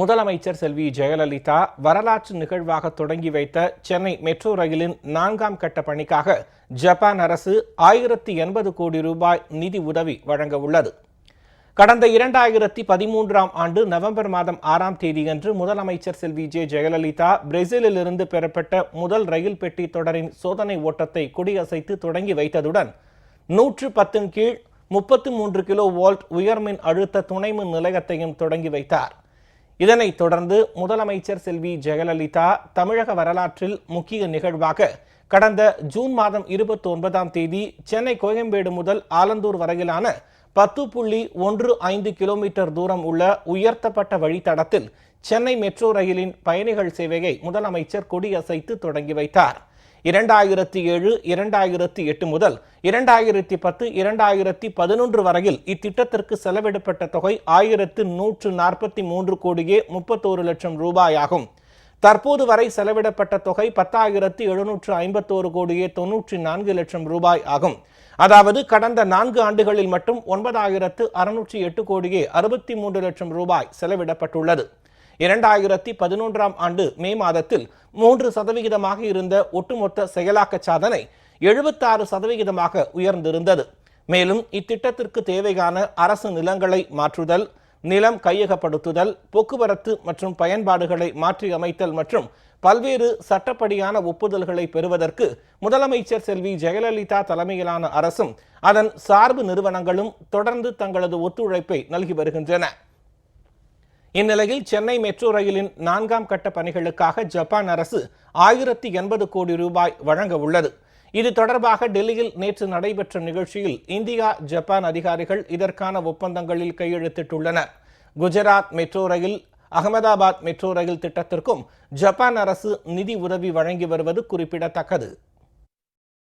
முதலமைச்சர் செல்வி ஜெயலலிதா வரலாற்று நிகழ்வாக தொடங்கி வைத்த சென்னை மெட்ரோ ரயிலின் நான்காம் கட்ட பணிக்காக ஜப்பான் அரசு ஆயிரத்தி எண்பது கோடி ரூபாய் நிதி உதவி வழங்க உள்ளது. கடந்த இரண்டாயிரத்தி பதிமூன்றாம் ஆண்டு நவம்பர் மாதம் ஆறாம் தேதியன்று முதலமைச்சர் செல்வி ஜே ஜெயலலிதா பிரேசிலிலிருந்து பெறப்பட்ட முதல் ரயில் பெட்டி தொடரின் சோதனை ஓட்டத்தை கொடியசைத்து தொடங்கி வைத்ததுடன் நூற்று பத்தின் கீழ் முப்பத்து மூன்று கிலோ வோல்ட் உயர்மின் அழுத்த துணைமின் நிலையத்தையும் தொடங்கி வைத்தார். இதனைத் தொடர்ந்து முதலமைச்சர் செல்வி ஜெயலலிதா தமிழக வரலாற்றில் முக்கிய நிகழ்வாக கடந்த ஜூன் மாதம் இருபத்தி ஒன்பதாம் தேதி சென்னை கோயம்பேடு முதல் ஆலந்தூர் வரையிலான பத்து புள்ளி ஒன்று ஐந்து கிலோமீட்டர் தூரம் உள்ள உயர்த்தப்பட்ட வழித்தடத்தில் சென்னை மெட்ரோ ரயிலின் பயணிகள் சேவையை முதலமைச்சர் கொடியசைத்து தொடங்கி வைத்தார். இரண்டாயிரத்தி ஏழு இரண்டாயிரத்தி எட்டு முதல் இரண்டாயிரத்தி பத்து இரண்டாயிரத்தி பதினொன்று வரையில் இத்திட்டத்திற்கு செலவிடப்பட்ட தொகை ஆயிரத்து நூற்று நாற்பத்தி மூன்று கோடியே முப்பத்தோரு லட்சம் ரூபாயாகும். தற்போது வரை செலவிடப்பட்ட தொகை பத்தாயிரத்து எழுநூற்று ஐம்பத்தோரு கோடியே தொன்னூற்றி நான்கு லட்சம் ரூபாய் ஆகும். அதாவது கடந்த நான்கு ஆண்டுகளில் மட்டும் ஒன்பதாயிரத்து அறுநூற்றி எட்டு கோடியே அறுபத்தி மூன்று லட்சம் ரூபாய் செலவிடப்பட்டுள்ளது. இரண்டாயிரத்தி பதினொன்றாம் ஆண்டு மே மாதத்தில் மூன்று சதவிகிதமாக இருந்த ஒட்டுமொத்த செயலாக்க சாதனை எழுபத்தாறு சதவிகிதமாக உயர்ந்திருந்தது. மேலும் இத்திட்டத்திற்கு தேவையான அரசு நிலங்களை மாற்றுதல் நிலம் கையகப்படுத்துதல் போக்குவரத்து மற்றும் பயன்பாடுகளை மாற்றி அமைத்தல் மற்றும் பல்வேறு சட்டப்படியான ஒப்புதல்களை பெறுவதற்கு முதலமைச்சர் செல்வி ஜெயலலிதா தலைமையிலான அரசும் அதன் சார்பு நிறுவனங்களும் தொடர்ந்து தங்களது ஒத்துழைப்பை நல்கி வருகின்றன. இந்நிலையில் சென்னை மெட்ரோ ரயிலின் நான்காம் கட்ட பணிகளுக்காக ஜப்பான் அரசு ஆயிரத்தி எண்பது கோடி ரூபாய் வழங்க உள்ளது. இது தொடர்பாக டெல்லியில் நேற்று நடைபெற்ற நிகழ்ச்சியில் இந்தியா ஜப்பான் அதிகாரிகள் இதற்கான ஒப்பந்தங்களில் கையெழுத்திட்டுள்ளனர். குஜராத் மெட்ரோ ரயில் அகமதாபாத் மெட்ரோ ரயில் திட்டத்திற்கும் ஜப்பான் அரசு நிதி உதவி வழங்கி வருவது குறிப்பிடத்தக்கது.